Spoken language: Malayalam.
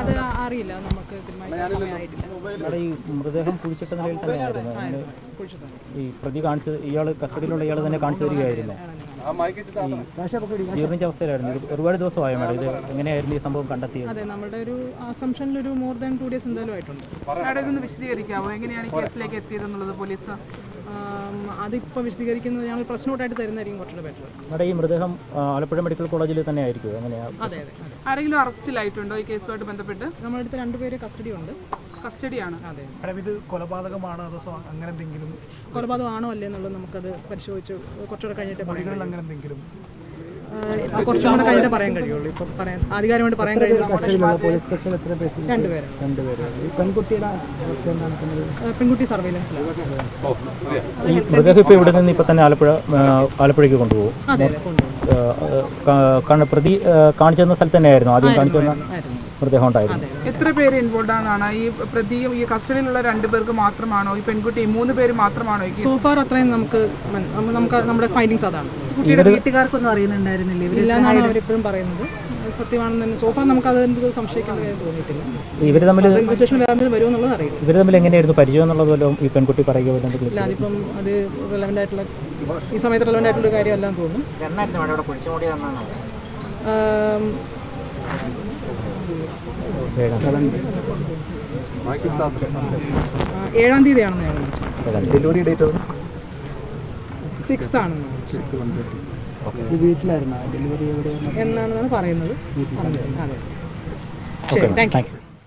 അത് അറിയില്ല നമുക്ക് ഈ മൃതദേഹം കുഴിച്ചിട്ട നിലയിൽ തന്നെയായിരുന്നു. ഈ പ്രതി കാണിച്ചത് ഇയാൾ കസ്റ്റഡിയിലുള്ള ഇയാൾ തന്നെ കാണിച്ചു തരികയായിരുന്നു. ഈ ജീർണിച്ച അവസ്ഥയിലായിരുന്നു. ഇത് ഒരുപാട് ദിവസമായോ മാഡം? ഇത് എങ്ങനെയായിരുന്നു ഈ സംഭവം കണ്ടെത്തിയത്? അതെ നമ്മുടെ ഒരു അസംഷനിൽ ഒരു മോർ ദാൻ ടു ഡേയ്സ് എന്തായാലും ആയിട്ടുണ്ട്. മാഡം ഇതൊന്ന് വിശദീകരിക്കാമോ എങ്ങനെയാണ് കേസിലേക്ക് എത്തിയതെന്നുള്ളത് പോലീസ് അതിപ്പോൾ വിശദീകരിക്കുന്നത് ഞങ്ങൾ പ്രശ്നമായിട്ട് തരുന്നതായിരിക്കും കുറച്ചുകൂടെ ബെറ്റർ നമ്മുടെ ഈ മൃതദേഹം ആലപ്പുഴ മെഡിക്കൽ കോളേജിൽ തന്നെ ആയിരിക്കും എങ്ങനെയാണ് അതെ അതെ. ആരെങ്കിലും അറസ്റ്റിലായിട്ടുണ്ടോ ഈ കേസുമായിട്ട് ബന്ധപ്പെട്ട്? നമ്മുടെ അടുത്ത് രണ്ടുപേര് കസ്റ്റഡി ഉണ്ട് കസ്റ്റഡിയാണ്. അതെ. മാഡം ഇത് കൊലപാതകമാണോ അതോ അങ്ങനെ എന്തെങ്കിലും കൊലപാതകമാണോ അല്ലേ എന്നുള്ളത് നമുക്കത് പരിശോധിച്ച് കുറച്ചുകൂടെ കഴിഞ്ഞിട്ട് കഴിയും. അങ്ങനെ എന്തെങ്കിലും ആ, കുറച്ചും കൂടെ കഴിഞ്ഞിട്ട് പറയാൻ കഴിയുള്ളൂ. ഇപ്പം പറയാൻ ആധികാരികമായിട്ട് പറയാൻ കഴിയുന്ന പെൺകുട്ടി സർവൈലൻസിലാണ്. മൃതദേഹം ഇവിടെ നിന്ന് ഇപ്പൊ തന്നെ ആലപ്പുഴ ആലപ്പുഴയ്ക്ക് കൊണ്ടുപോകും. പ്രതി കാണിച്ചു തന്ന സ്ഥലത്ത് തന്നെയായിരുന്നു. ആദ്യം കാണിച്ചു തന്ന മൃതദേഹം ഉണ്ടായിരുന്നു. എത്ര പേര് ഇൻവോൾഡ് ആണെന്നാണ്? ഈ പ്രതിയും ഈ കസ്റ്റഡിയിലുള്ള രണ്ട് പേർക്ക് മാത്രമാണോ? ഈ പെൺകുട്ടി മൂന്ന് പേര് മാത്രമാണോ സോഫാർ സോ ഫാർ അത്രയും നമുക്ക് നമുക്ക് നമ്മുടെ ഫൈൻഡിങ്സ് അതാണ്. കുട്ടിയുടെ വീട്ടുകാർക്കൊന്നും അറിയുന്നുണ്ടായിരുന്നില്ലേ. അവരിപ്പോഴും പറയുന്നത്. സത്യമാണെന്ന് തന്നെ. സോഫാർ നമുക്ക് തോന്നിയിട്ടില്ല. ഇവർ തമ്മിൽ വരുമെന്നുള്ളത് ഇവർ തമ്മിൽ എങ്ങനെയായിരുന്നു പരിചയം എന്നുള്ളത് വല്ലതും ഈ പെൺകുട്ടി പറയുക എന്തെങ്കിലും ഇല്ല അതിപ്പം അത് റിലവന്റ് ആയിട്ടുള്ള ഈ സമയത്ത് റിലവന്റ് ആയിട്ടുള്ള കാര്യമല്ല എന്ന് തോന്നുന്നു ഏഴാം തീയതിയാണെന്ന് ഞാൻ ഡെലിവറി ഡേറ്റ് സിക്സ്ത് ആണെന്ന് വീട്ടിലായിരുന്നു? ഡെലിവറി എവിടെയാണ് എന്നാണെന്നാണ് പറയുന്നത്? അതെ ശരി താങ്ക് യു.